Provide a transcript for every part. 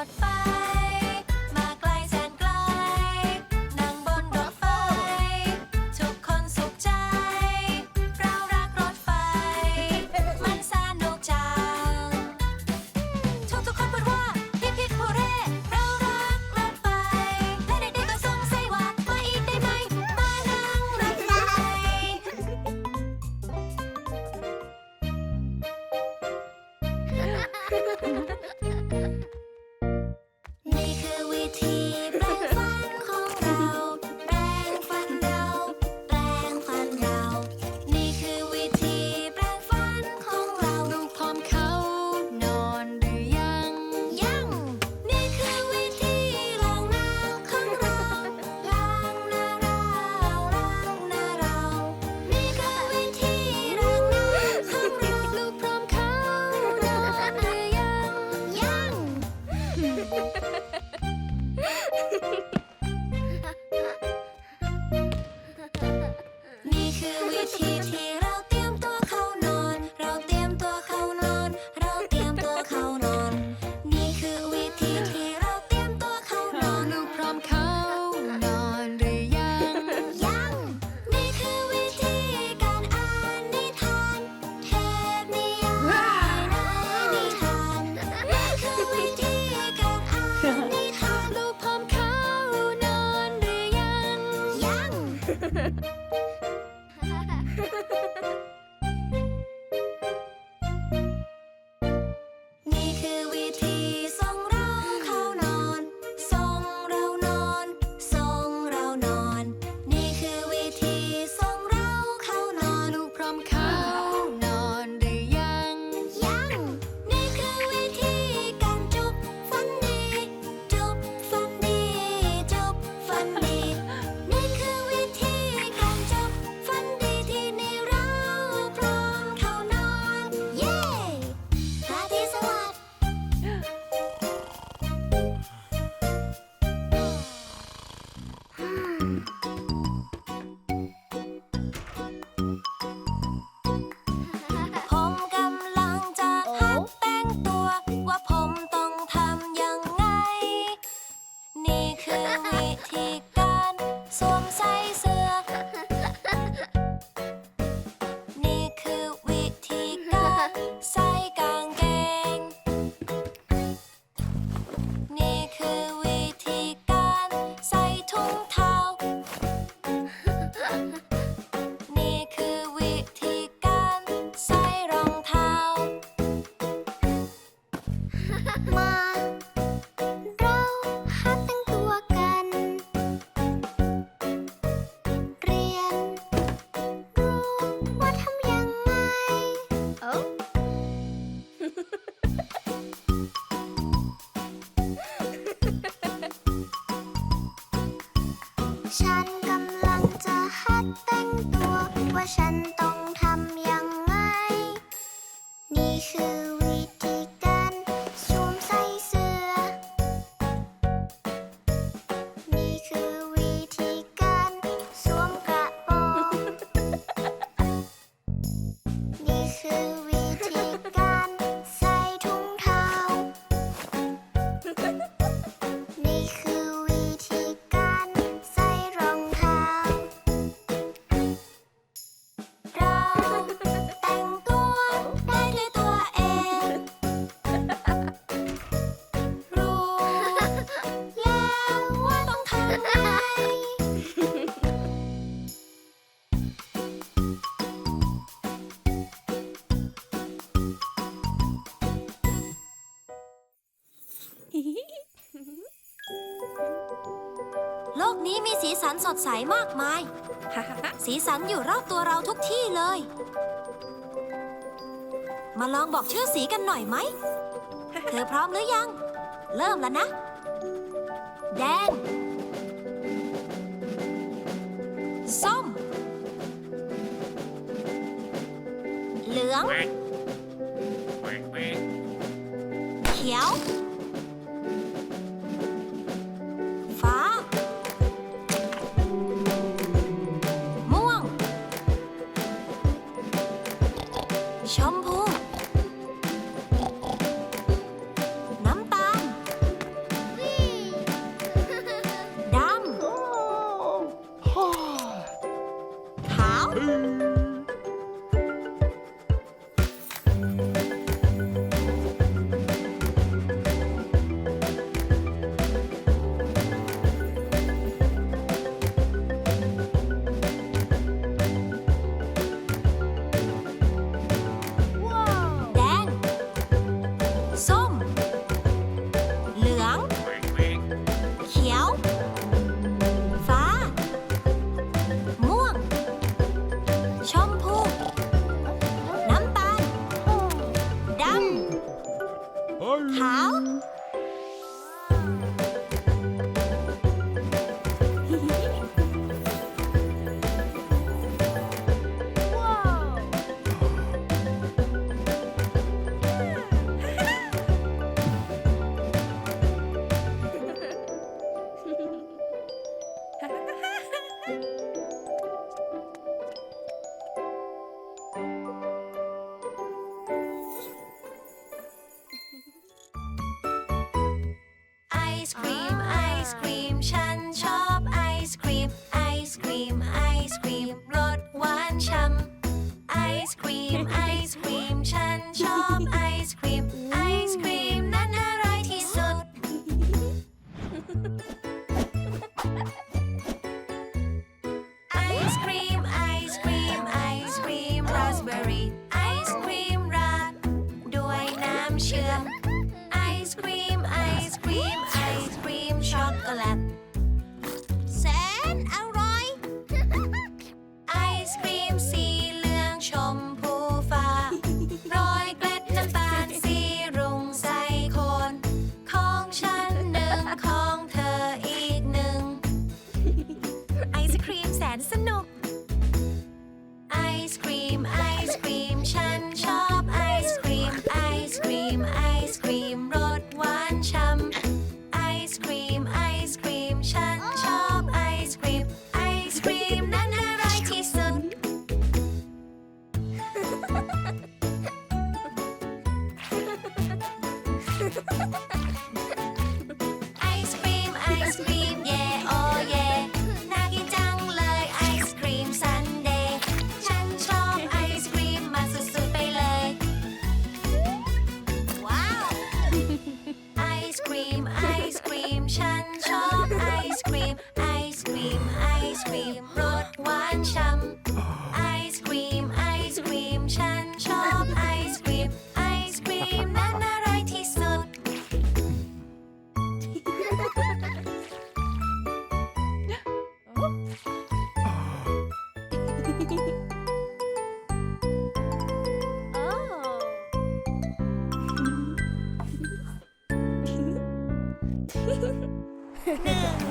got fire. ดใสมากมาย สีสันอยู่รอบตัวเราทุกที่เลย มาลองบอกชื่อสีกันหน่อยไหม เธอพร้อมหรือยัง เริ่มแล้วนะ แดง ส้ม เหลือง oh.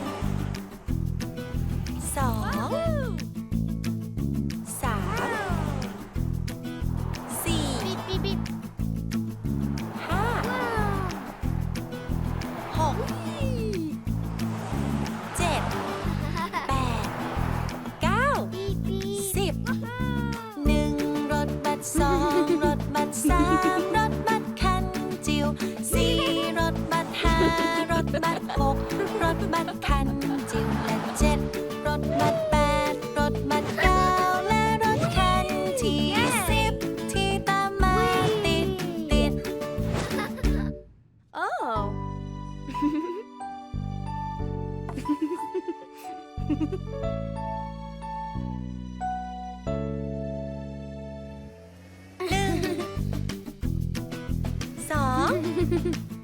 Oh. Mm-hmm.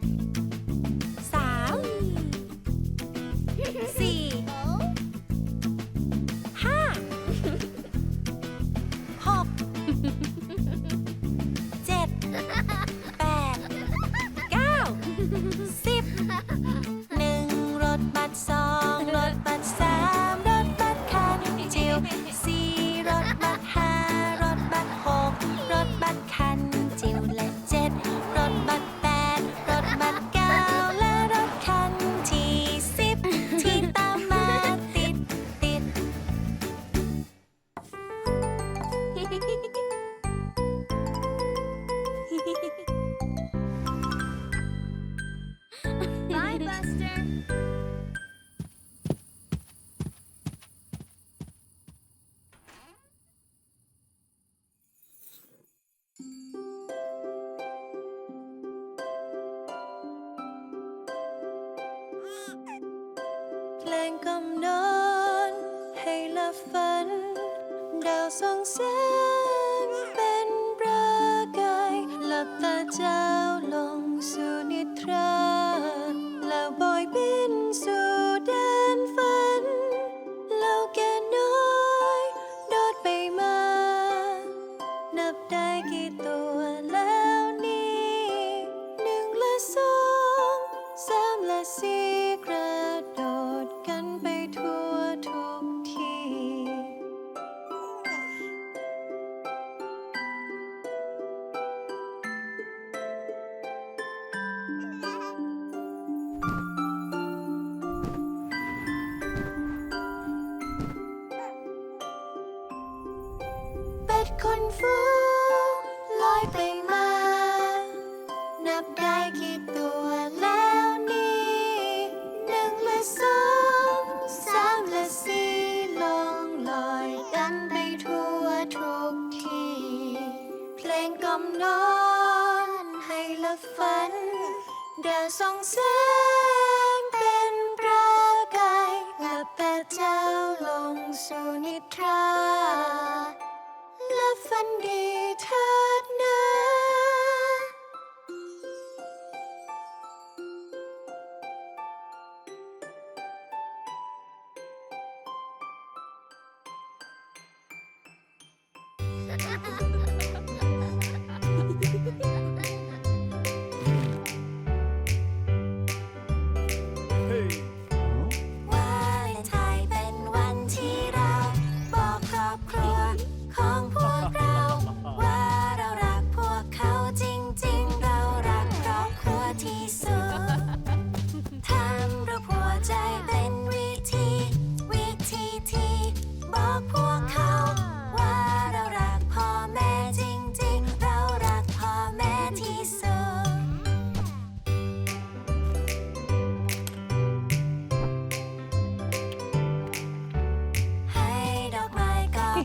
风。Ha ha ha!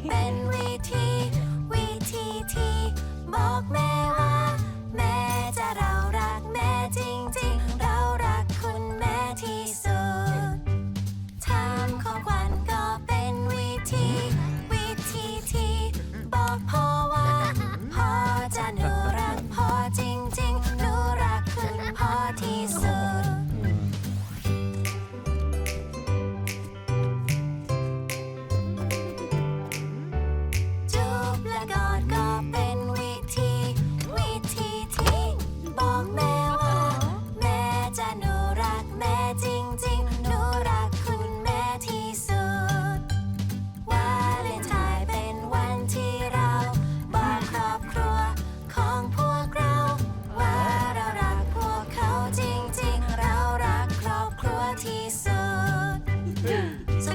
เป็นวิธี วิธีที่บอกแม่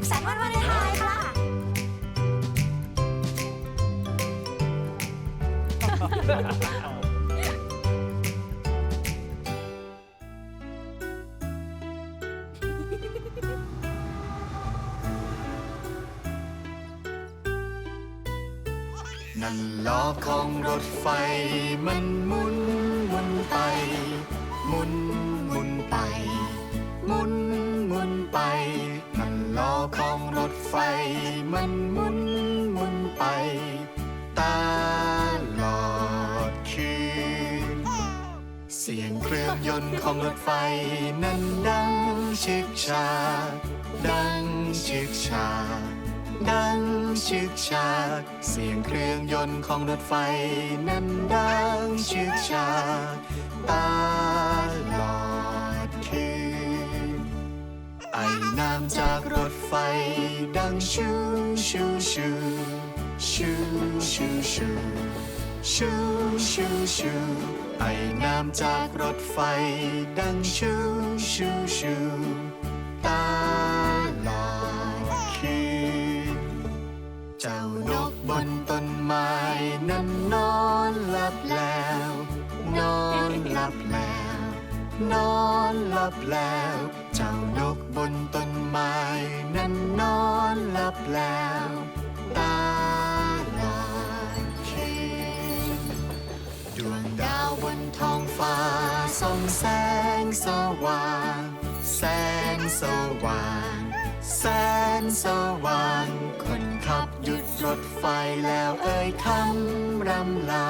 แสงวันวันไทน์ค่ะ ชึกชักเสียงเครื่องยนต์ของรถไฟนั้นดังชึกชักตาลอดคืนไอ้น้ำจากรถไฟดังชูชูชูชูชูชูชูชูชูไอ้น้ำจากรถไฟดังชูชูชูตา เจ้านกบนต้นไม้นั้นนอนหลับแล้ว นอนหลับแล้ว นอนหลับแล้ว เจ้านกบนต้นไม้นั้นนอนหลับแล้วตาลอยคืนดวงดาวบนท้องฟ้าส่องแสงสว่าง แสงสว่าง แสงสว่าง รถไฟแล้วเอ่ยคำรำลา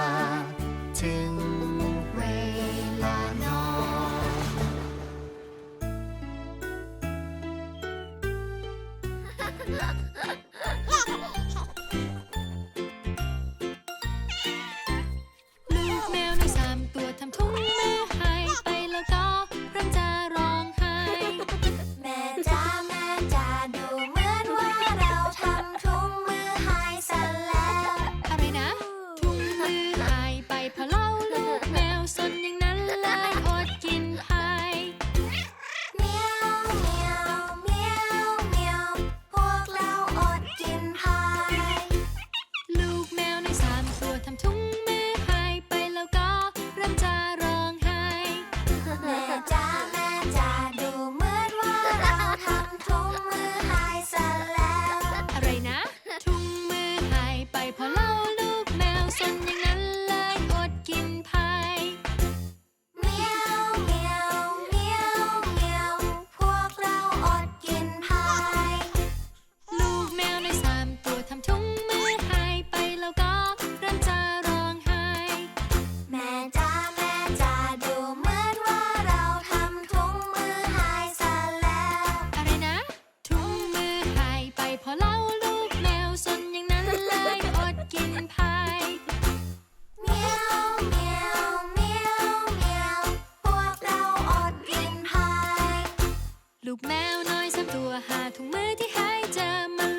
มือที่หายจะมัน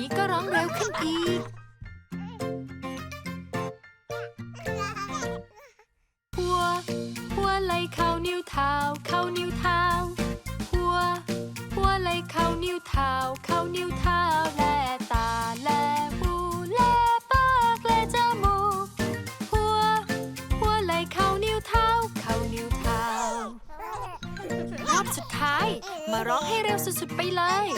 นี้ก็ร้องเร็วขึ้นอีก หัว หัวไหลเข้านิ้วเท้า เข้านิ้วเท้า หัว หัวไหลเข้านิ้วเท้า เข้านิ้วเท้าแลตาแลหูแลปากแลจมูก หัว หัวไหลเข้านิ้วเท้า เข้านิ้วเท้ารอบสุดท้าย มาร้องให้เร็วสุดๆไปเลย